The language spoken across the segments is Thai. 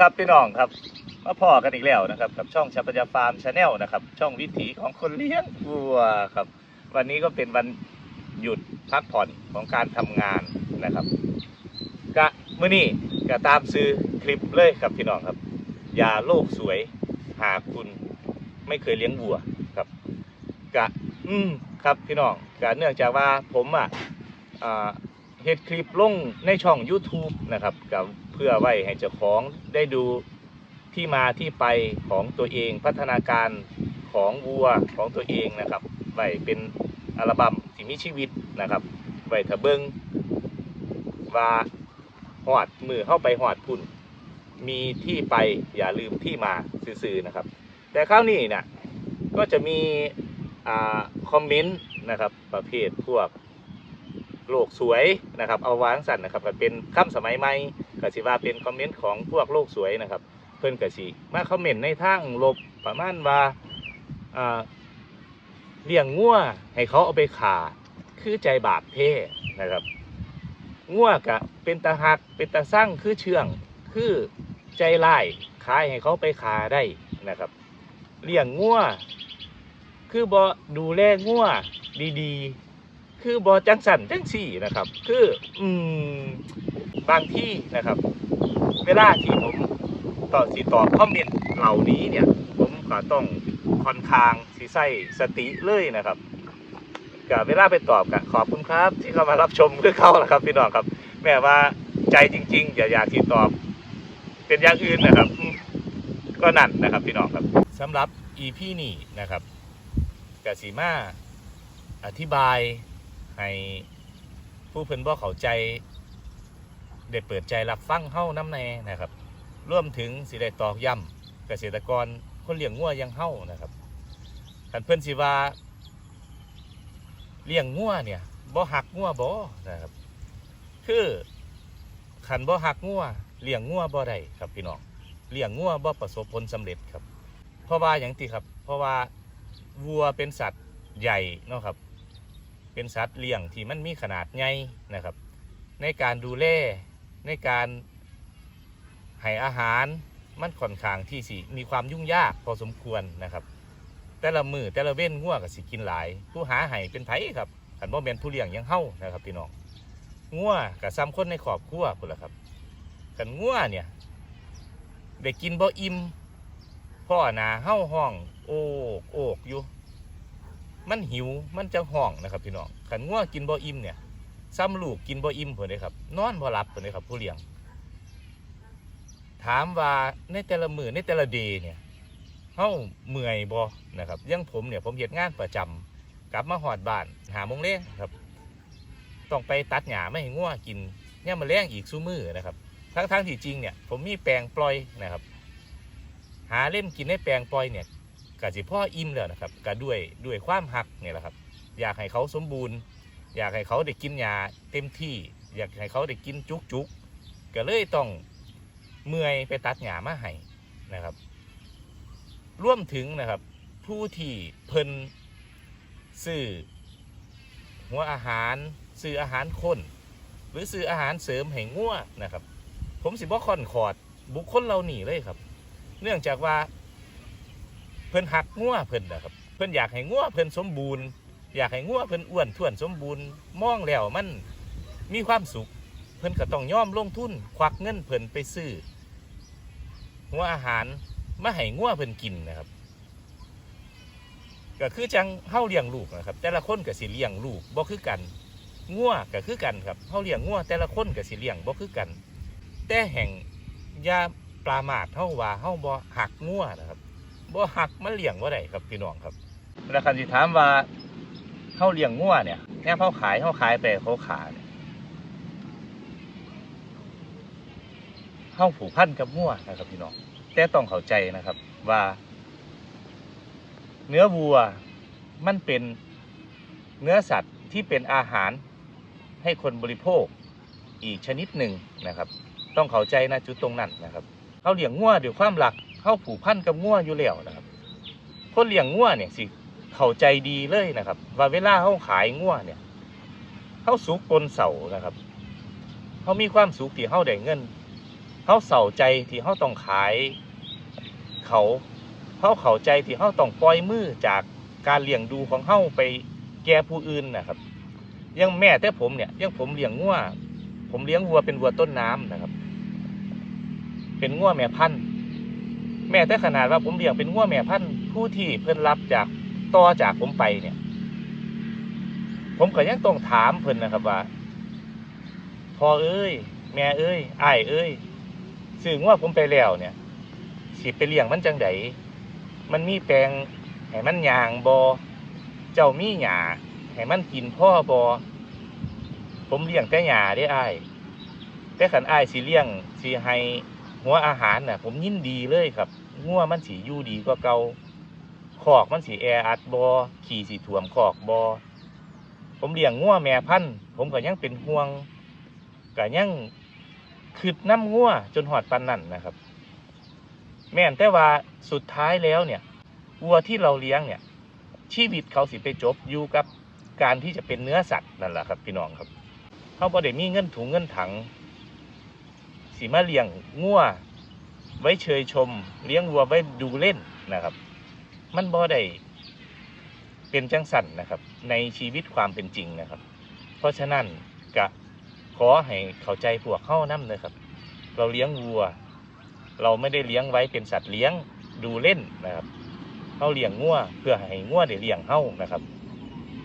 ครับพี่น้องครับมาพ่อกันอีกแล้วนะครับ กับช่องชัปยาฟาร์มชาแนลนะครับ ช่องวิถีของคนเลี้ยงวัวครับ วันนี้ก็เป็นวันหยุดพักผ่อนของการทำงานนะครับกะมื่อนี้ก็ตามซื้อคลิปเลยครับพี่น้องครับยาโลกสวยหากคุณไม่เคยเลี้ยงวัวครับกะอืมครับพี่น้องกะเนื่องจากว่าผมอะอ่าเฮ็ดคลิปลงในช่อง YouTube นะครับกับ เพื่อไว้ให้เจ้าของได้ดูที่มาที่ไปของตัวเองพัฒนาการของวัวของตัวเองนะครับไว้เป็นอัลบั้มที่มีชีวิตนะครับไว้ถ้าเบิ่งว่าหอดมือเข้าไปหอดพุ่น มีที่ไปอย่าลืมที่มาซื่อๆนะครับ แต่คราวนี้เนี่ยก็จะมีอ่าคอมเมนต์นะครับประเภทพวกโลกสวยนะครับ เอาวางสั่นนะครับก็เป็นคำสมัยใหม่ ก็สิว่าเป็นคอมเมนต์ของพวกโลกสวยนะครับ เพิ่นก็สิมาคอมเมนต์ในทางลบประมาณว่าอ่าเลี้ยงงัวให้เขาเอาไปขาคือใจบาปเท่นะครับงัวกะเป็นตาหักเป็นตาสร้างคือเชื่องคือใจร้ายขายให้เขาไปขาได้นะครับเลี้ยงงัวคือบ่ดูแลงัวดีๆ คือบอจังสันจังสี่นะครับ คืออืมบางที่นะครับ เวลาที่ผมตอบสิตอบคอมเมนต์เหล่านี้เนี่ย ผมก็ต้องค่อนข้างสิใส่สติเลยนะครับกับเวลาไปตอบกับขอบคุณครับ ที่เข้ามารับชมคือเข้านะครับ พี่น้องครับ แม้ว่าใจจริงๆอย่าอยากที่ตอบ เป็นอย่างอื่นนะครับ ก็นั่นนะครับ พี่น้องครับสำหรับ EP นี้นะครับกสิมาอธิบาย ให้ผู้เพิ่นบ่เข้าใจได้เปิดใจรับฟังเฮาน้ำในนะครับรวมถึงสิได้ตอกย้ำเกษตรกรคนเลี้ยงงัวอยังเฮานะครับคันเพิ่นสิว่าเลี้ยงงัวเนี่ยบ่หักงัวบ่นะครับ คือคันบ่หักงัวเลี้ยงงัวบ่ได้ครับพี่น้องเลี้ยงงัวบ่ประสบผลสำเร็จครับ เพราะว่าอย่างที่ครับ เพราะว่าวัวเป็นสัตว์ใหญ่เนาะครับ เป็นสัตว์เลี้ยงที่มันมีขนาดใหญ่นะครับ ในการดูแลในการให้อาหารมันค่อนข้างที่สิมีความยุ่งยากพอสมควรนะครับ แต่ละมือแต่ละเว้นงัวก็สิกินหลาย ผู้หาให้เป็นไผครับขันบ่แม่นผู้เลี้ยงยังเฮานะครับพี่น้องงัวกับซ้ำคนในครอบครัวพุ่นละครับกันงัวเนี่ยได้กินบ่อิ่มพ่อหนาเฮาห้อง โอกโอกอยู่ มันหิวมันจะห้องนะครับพี่น้องขันง่วกินบ่อิ่มเนี่ยซ้ำลูกกินบ่อิ่มเพิ่นเลยครับนอนบ่หลับเพิ่นเลยครับ ผู้เลี้ยง ถามว่าในแต่ละมือในแต่ละเดย์เนี่ยเฮาเมื่อยบ่นะครับยังผมเนี่ยผมเฮ็ดงานประจำกลับมาหอดบ้านหามงแรงครับ ต้องไปตัดหญ้าไม่ให้ง่วกินเนี่ยมาแรงอีกซูมือนะครับทั้งๆที่จริงเนี่ยผมมีแปลงปล่อยนะครับ หาเล่มกินในแปลงปล่อยเนี่ย ก็สิพ่ออิ่มแล้วนะครับก็ด้วยด้วยความหักเนี่ยแหละครับ อยากให้เขาสมบูรณ์ อยากให้เขาได้กินยาเต็มที่ อยากให้เขาได้กินจุกจุกก็เลยต้องเมื่อยไปตัดหญ้ามาให้นะครับร่วมถึงนะครับ ผู้ที่เพิ่นซื้อหัวอาหารซื้ออาหารคนหรือซื้ออาหารเสริมให้งัวนะครับ ผมสิบ่คอนขอดบุคคลเหล่านี้เลยครับ เนื่องจากว่า พิ่นหักงัวเพิ่นนะครับ เพิ่นอยากให้งัวเพิ่นสมบูรณ์ อยากให้งัวเพิ่นอ้วนท้วนสมบูรณ์มองแล้วมันมีความสุข เพิ่นก็ต้องยอมลงทุนควักเงินเพิ่นไปซื้อหัวอาหารมาให้งัวเพิ่นกินนะครับ ก็คือจังเฮาเลี้ยงลูกนะครับ แต่ละคนก็สิเลี้ยงลูกบ่คือกันงัวก็คือกันครับเฮาเลี้ยงงัวแต่ละคนก็สิเลี้ยงบ่คือกัน แต่แห่งยาปรามาทเฮาว่าเฮาบ่หักงัวนะครับ บ่หักมันเลี้ยงว่าไดครับพี่น้องครับแล้วคันสิถามว่าเฮาเลี้ยงงัวเนี่ยแค่เขาขายเขาขายไปเขาขาเนี่ยเฮาผูกพันกับงัวนะครับพี่น้องแต่ต้องเข้าใจนะครับว่า เนื้อวัวมันเป็นเนื้อสัตว์ที่เป็นอาหารให้คนบริโภคอีกชนิดหนึ่งนะครับ ต้องเข้าใจนะจุดตรงนั้นนะครับเขาเลี้ยงงัวด้วยความหลัก เขาผูกพันกับงัวอยู่แล้วนะครับ คนเลี้ยงงัวเนี่ยสิเข้าใจดีเลยนะครับ ว่าเวลาเขาขายงัวเนี่ยเขาสุกปนเสานะครับเขามีความสุขที่เขาได้เงินเฮาเศร้าใจที่เฮาต้องขายเขาเฮาเข้าใจที่เฮาต้องปล่อยมือจากการเลี้ยงดูของเฮาไปแก่ผู้อื่นนะครับ ยังแม่แต่ผมเนี่ยยังผมเลี้ยงงัวผมเลี้ยงวัวเป็นวัวต้นน้ำนะครับ เป็นงัวแม่พันธุ์ ม่แต่ขนาดว่าผมเลี้ยงเป็นงัวแม่พันธุ์ผู้ที่เพิ่นรับจากต่อจากผมไปเนี่ย ผมก็ยังต้องถามเพิ่นนะครับว่าพ่อเอ้ย แม่เอ้ยไอ้เอ้ยซื้องัวผมไปแล้วเนี่ยสิไปเลี้ยงมันจังไดมันมีแปลงให้มันยางบอเจ้ามีหญ้าให้มันกินพ่อบอผมเลี้ยงแต่หญ้าได้ไอ้แต่ขันไอ้สิเลี้ยงสิให้หัวอาหารน่ะ ผมยินดีเลยครับ งัวมันสิอยู่ดีกว่าเก่าคอกมันสิแออัดบอขี่สิท่วมคอกบอผมเลี้ยงงัวแม่พันธุ์ผมก็ยังเป็นห่วงก็ยังคืดน้ำงัวจนหอดปันนั่นนะครับ แม่นแต่ว่าสุดท้ายแล้วเนี่ยวัวที่เราเลี้ยงเนี่ย ชีวิตเขาสิไปจบอยู่กับการที่จะเป็นเนื้อสัตว์นั่นแหละครับ พี่น้องครับเขาบ่ได้มีเงินถุงเงินถังสิมาเลี้ยงงัว ไว้เชยชม เลี้ยงวัวไว้ดูเล่นนะครับ มันบ่ได้เป็นจังสันนะครับ ในชีวิตความเป็นจริงนะครับ เพราะฉะนั้นกะขอให้เข้าใจพวกเข้านั่นะครับ เราเลี้ยงวัว เราไม่ได้เลี้ยงไว้เป็นสัตว์เลี้ยงดูเล่นนะครับเขาเลี้ยงงัวเพื่อให้งัวได้เลี้ยงเฮ้านะครับ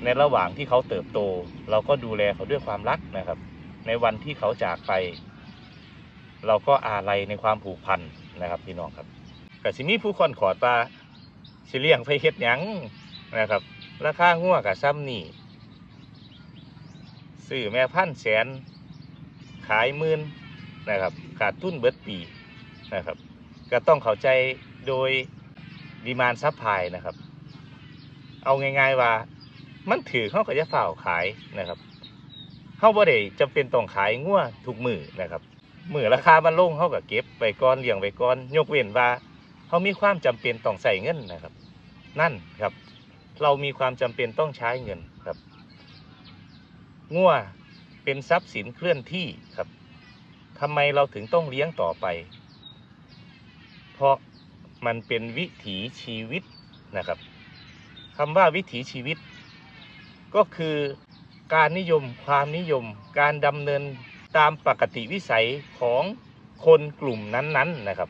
ในระหว่างที่เขาเติบโต เราก็ดูแลเขาด้วยความรักนะครับ ในวันที่เขาจากไป เราก็อาลัยในความผูกพัน นะครับพี่น้องครับกสิมีผู้คนขอดว่าสิเลี้ยงไปเฮ็ดหยังนะครับ ราคาหัวกับซ้ำนี่ซื้อแม่พันแสน ขายหมื่นนะครับขาดทุนเบิดปีนะครับ ก็ต้องเข้าใจโดยดีมานซับพลายนะครับ เอาง่ายๆว่ามันถือเขาก็จะฝ่าวขายนะครับเขาบ่ได้จำเป็นต้องขายงัวทุกมือนะครับ มือราคามันลงเขาก็เก็บไปก่อนเลี้ยงไว้ก่อน ยกเว้นว่าเขามีความจำเป็นต้องใส่เงินนะครับ นั่นครับ เรามีความจำเป็นต้องใช้เงินครับงัวเป็นทรัพย์สินเคลื่อนที่ครับทำไมเราถึงต้องเลี้ยงต่อไป เพราะมันเป็นวิถีชีวิตนะครับคำว่าวิถีชีวิต ก็คือการนิยมความนิยมการดำเนิน ตามปกติวิสัยของคนกลุ่มนั้นๆนะครับ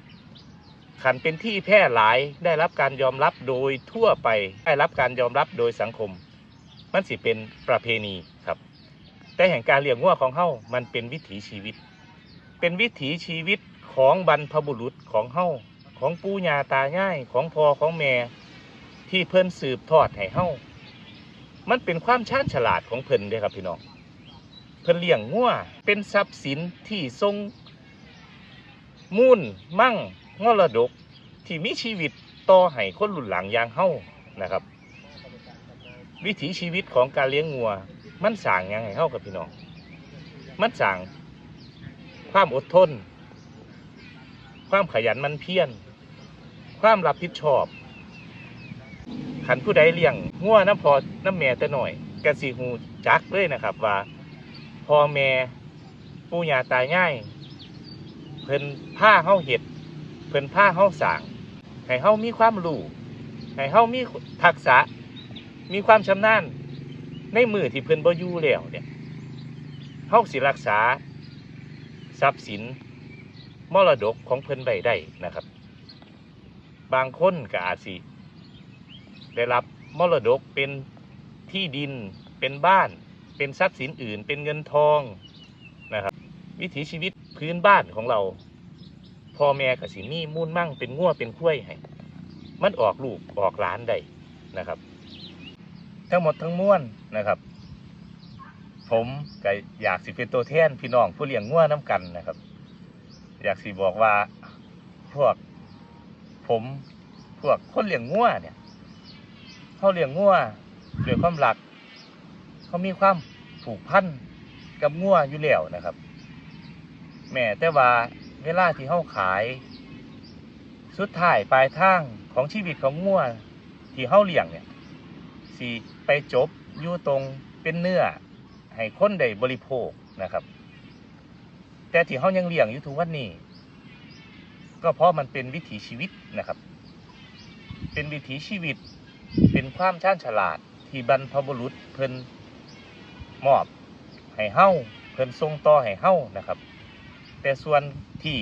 ขันเป็นที่แพร่หลายได้รับการยอมรับโดยทั่วไปได้รับการยอมรับโดยสังคม มันสิเป็นประเพณีครับ แต่แห่งการเลี้ยงวัวของเฮามันเป็นวิถีชีวิต เป็นวิถีชีวิตของบรรพบุรุษของเฮาของปู่ย่าตายายของพ่อของแม่ที่เพิ่นสืบทอดให้เฮามันเป็นความชาญฉลาดของเพิ่นด้อครับพี่น้อง เพิ่นเลี้ยงวัวเป็นทรัพย์สินที่ทรงมูลมั่งมรดกที่มีชีวิตต่อให้คนรุ่นหลังอย่างเฮานะครับ วิถีชีวิตของการเลี้ยงงัว มันสั่งยังไงเฮากับพี่น้องมันสั่งความอดทน ความขยันมันเพียรความรับผิดชอบขันผู้ใดเลี้ยงงัวน้ำพอน้ำแม่แต่หน่อยกระสีหูจักเลยนะครับว่า พ่อแม่ปู่ย่าตายง่าย เพิ่นผ้าเฮาเห็ด เพิ่นผ้าเฮาสางให้เฮามีความรู้ให้เฮามีทักษะ มีความชำนาญในมือที่เพิ่นบ่อยู่แล้วเนี่ยเฮาสิรักษา ทรัพย์สินมรดกของเพิ่นไว้ได้นะครับ บางคนก็อาจสิได้รับมรดกเป็นที่ดินเป็นบ้าน เป็นทรัพย์สินอื่น เป็นเงินทองนะครับ วิถีชีวิตพื้นบ้านของเราพ่อแม่กับสิมีมูลมั่งเป็นง่วเป็นคุ้ยให้มันออกลูกออกหลานได้นะครับ ทั้งหมดทั้งมวลนะครับ ผมก็อยากสิเป็นตัวแทนพี่น้องผู้เลี้ยงง่วน้ำกันนะครับ อยากสิบอกว่าพวกผมพวกคนเลี้ยงง่วเนี่ยเขาเลี้ยงง่วด้วยความรัก เขามีความผูกพันกับง่วอยู่แล้วนะครับ แม่แต่ว่าเวลาที่เขาขาย สุดท้ายปลายทางของชีวิตของงัวที่เขาเลี้ยงเนี่ยสิไปจบอยู่ตรงเป็นเนื้อให้คนได้บริโภคนะครับ แต่ที่เขายังเลี้ยงอยู่ทุกวันนี้ ก็เพราะมันเป็นวิถีชีวิตนะครับ เป็นวิถีชีวิต เป็นความชาญฉลาดที่บรรพบุรุษเพิ่น มอบให้เฮาเพิ่นทรงต่อให้เฮานะครับ แต่ส่วนที่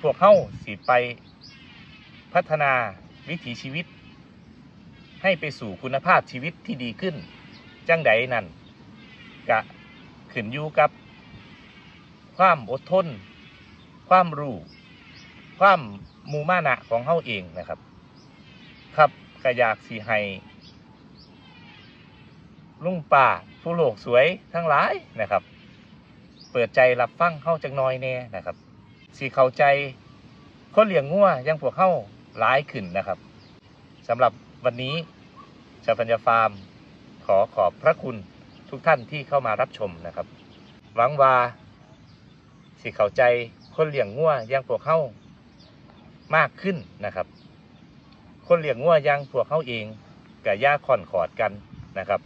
พวกเฮาสิไปพัฒนาวิถีชีวิต ให้ไปสู่คุณภาพชีวิตที่ดีขึ้น จังใดนั่นกะขึ้นอยู่กับ ความอดทน ความรู้ความมูมานะของเฮาเองนะครับ ครับก็อยากสิให้ ลุงป่าผู้โลกสวยทั้งหลายนะครับ เปิดใจรับฟังเฮาจังน้อยแน่นะครับสิเข้าใจคนเลี้ยงงัวยังพวกเฮาหลายขึ้นนะครับสำหรับวันนี้ชาปัญญาฟาร์ม ขอขอบพระคุณทุกท่านที่เข้ามารับชมนะครับ หวังว่าสิเข้าใจคนเลี้ยงงัวยังพวกเฮามากขึ้นนะครับ คนเลี้ยงงัวยังพวกเข้าเองกับย่าค่อนขอดกันนะครับ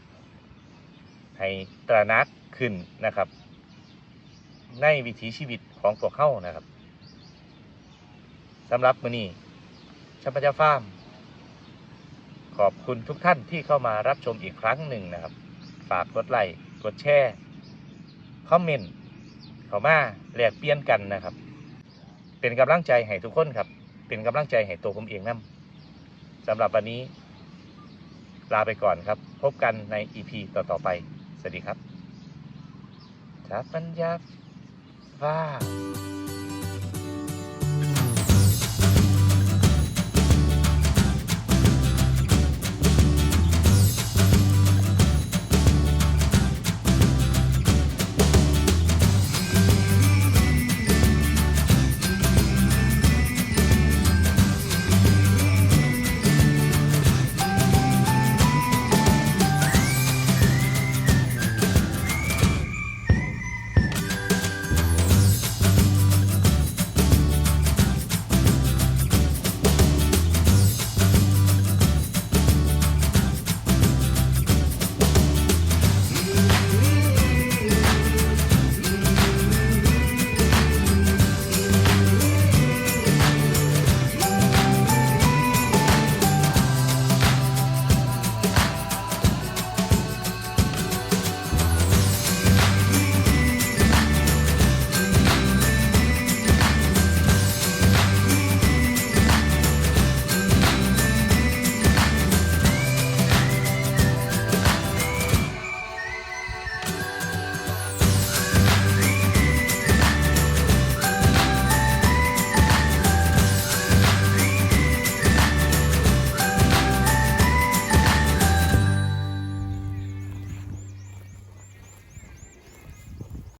ให้ตระหนักขึ้นนะครับ ในวิถีชีวิตของพวกเข้านะครับสำหรับมือนี้ชัมปะจาฟาร์มขอบคุณทุกท่านที่เข้ามารับชมอีกครั้งหนึ่งนะครับ ฝากกดไลค์กดแชร์คอมเมนต์เข้ามาแลกเปลี่ยนกันนะครับ เป็นกำลังใจให้ทุกคนครับ เป็นกำลังใจให้ตัวผมเองนํสำหรับวันนี้ ลาไปก่อนครับ พบกันใน EP ต่อ ๆ ไป สวัสดีครับจับปัญญาฟ้า